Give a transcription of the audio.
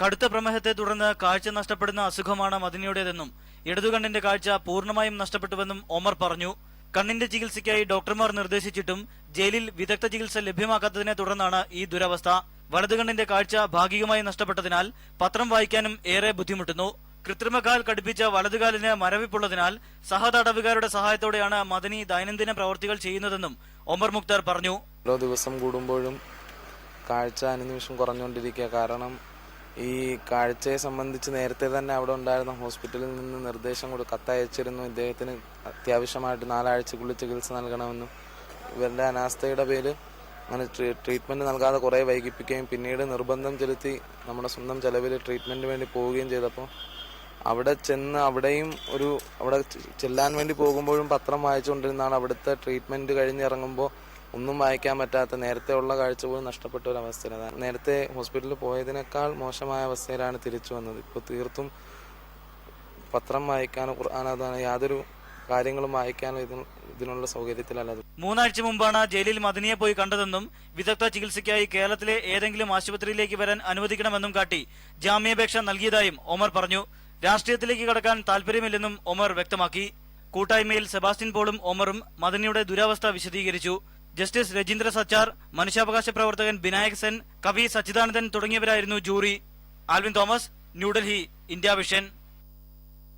കടുത്ത പ്രമേഹത്തെ തുടർന്ന് കാഴ്ച നഷ്ടപ്പെടുന്ന അസുഖമാണ് മദിനിയുടേതെന്നും ഇടതുകണ്ണിന്റെ കാഴ്ച പൂർണമായും നഷ്ടപ്പെട്ടുവെന്നും ഒമർ പറഞ്ഞു. കണ്ണിന്റെ ചികിത്സയ്ക്കായി ഡോക്ടർമാർ നിർദ്ദേശിച്ചിട്ടും ജയിലിൽ വിദഗ്ധ ചികിത്സ ലഭ്യമാക്കാത്തതിനെ തുടർന്നാണ് ഈ ദുരവസ്ഥ. വലതുകണ്ണിന്റെ കാഴ്ച ഭാഗികമായി നഷ്ടപ്പെട്ടതിനാൽ പത്രം വായിക്കാനും ഏറെ ബുദ്ധിമുട്ടുന്നു. കൃത്രിമകാൽ കടുപ്പിച്ച വലതുകാലിന് മരവിപ്പുള്ളതിനാൽ സഹതടവുകാരുടെ സഹായത്തോടെയാണ് മദനി ദൈനംദിന പ്രവർത്തികൾ ചെയ്യുന്നതെന്നും ഒമർ മുക്താർ പറഞ്ഞു. ഓരോ ദിവസം കൂടുമ്പോഴും കാഴ്ച അനുനിമിഷം കുറഞ്ഞുകൊണ്ടിരിക്കുക കാരണം ഈ കാഴ്ചയെ സംബന്ധിച്ച് നേരത്തെ തന്നെ അവിടെ ഉണ്ടായിരുന്ന ഹോസ്പിറ്റലിൽ നിന്ന് നിർദ്ദേശം കൊടു കത്തയച്ചിരുന്നു. ഇദ്ദേഹത്തിന് അത്യാവശ്യമായിട്ട് നാലാഴ്ചക്കുള്ളിൽ ചികിത്സ നൽകണമെന്നും ഇവരുടെ അനാസ്ഥയുടെ പേര് അങ്ങനെ ട്രീറ്റ്മെന്റ് നൽകാതെ കുറേ വൈകിപ്പിക്കുകയും പിന്നീട് നിർബന്ധം ചെലുത്തി നമ്മുടെ സ്വന്തം ചെലവിൽ ട്രീറ്റ്മെന്റിന് വേണ്ടി പോവുകയും ചെയ്തപ്പോൾ അവിടെ ചെന്ന് അവിടെയും ഒരു അവിടെ ചെല്ലാൻ വേണ്ടി പോകുമ്പോഴും പത്രം വായിച്ചുകൊണ്ടിരുന്നാണ് അവിടുത്തെ ട്രീറ്റ്മെന്റ് കഴിഞ്ഞിറങ്ങുമ്പോൾ ഒന്നും വായിക്കാൻ പറ്റാത്ത നേരത്തെ ഉള്ള കാഴ്ച പോലും നഷ്ടപ്പെട്ട ഒരു അവസ്ഥയിലാണ് നേരത്തെ ഹോസ്പിറ്റലിൽ പോയതിനേക്കാൾ മോശമായ അവസ്ഥയിലാണ് തിരിച്ചു വന്നത്. ഇപ്പോൾ തീർത്തും പത്രം വായിക്കാനോ ഖുർആാനോ യാതൊരു കാര്യങ്ങളും വായിക്കാനോ ഇതിന് ഇതിനുള്ള സൗകര്യത്തിലല്ല. മൂന്നാഴ്ച മുമ്പാണ് ജയിലിൽ മദനിയെ പോയി കണ്ടതെന്നും വിദഗ്ധ ചികിത്സയ്ക്കായി കേരളത്തിലെ ഏതെങ്കിലും ആശുപത്രിയിലേക്ക് വരാൻ അനുവദിക്കണമെന്നും കാട്ടി ജാമ്യാപേക്ഷ നൽകിയതായും ഒമർ പറഞ്ഞു. രാഷ്ട്രീയത്തിലേക്ക് കടക്കാൻ താൽപര്യമില്ലെന്നും ഒമർ വ്യക്തമാക്കി. കൂട്ടായ്മയിൽ സെബാസ്റ്റ്യൻ പോളും ഒമറും മദനിയുടെ ദുരവസ്ഥ വിശദീകരിച്ചു. ജസ്റ്റിസ് രജീന്ദ്ര സച്ചാർ മനുഷ്യാവകാശ പ്രവർത്തകൻ ബിനായക് സെൻ കവി Sachidanandan തുടങ്ങിയവരായിരുന്നു jury. Alvin Thomas New Delhi India Vision.